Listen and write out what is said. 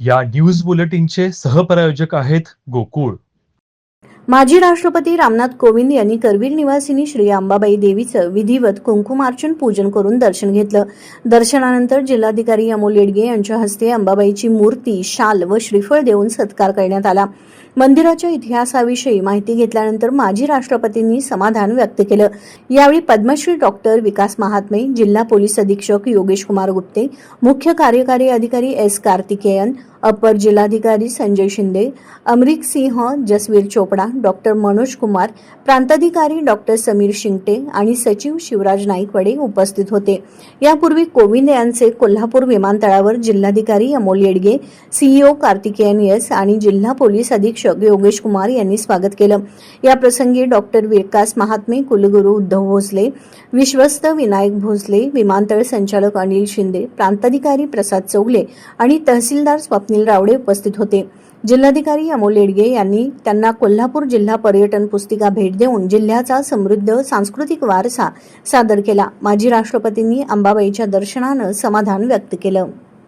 या न्यूज बुलेटिनचे सहप्रायोजक आहेत गोकुळ. माजी राष्ट्रपती रामनाथ कोविंद यांनी करवीर निवासिनी श्री अंबाबाई देवीचं विधिवत कुंकुमार्चन पूजन करून दर्शन घेतलं. दर्शनानंतर जिल्हाधिकारी अमोल येडगे यांच्या हस्ते अंबाबाईची मूर्ती शाल व श्रीफळ देऊन सत्कार करण्यात आला. मंदिराच्या इतिहासाविषयी माहिती घेतल्यानंतर माजी राष्ट्रपतींनी समाधान व्यक्त केलं. यावेळी पद्मश्री डॉक्टर विकास महात्मे जिल्हा पोलीस अधीक्षक योगेश कुमार गुप्ते मुख्य कार्यकारी अधिकारी एस कार्तिकेयन अपर जिल्हाधिकारी संजय शिंदे अमरिक सिंह जसवीर चोपडा डॉक्टर मनोज कुमार प्रांताधिकारी डॉक्टर समीर शिंगटे आणि सचिव शिवराज नाईकवडे उपस्थित होते. यापूर्वी कोविंद यांचे कोल्हापूर विमानतळावर जिल्हाधिकारी अमोल येडगे सीईओ कार्तिकेयन एस आणि जिल्हा पोलीस अधीक्षक योगेश कुमार यांनी स्वागत केलं. याप्रसंगी डॉक्टर विकास महात्मे कुलगुरू उद्धव भोसले विश्वस्त विनायक भोसले विमानतळ संचालक अनिल शिंदे प्रांताधिकारी प्रसाद चौगले आणि तहसीलदार स्वप्नील रावडे उपस्थित होते. जिल्हाधिकारी अमोल येडगे यांनी त्यांना कोल्हापूर जिल्हा पर्यटन पुस्तिका भेट देऊन जिल्ह्याचा समृद्ध सांस्कृतिक वारसा सादर केला. माजी राष्ट्रपतींनी अंबाबाईच्या दर्शनानं समाधान व्यक्त केलं.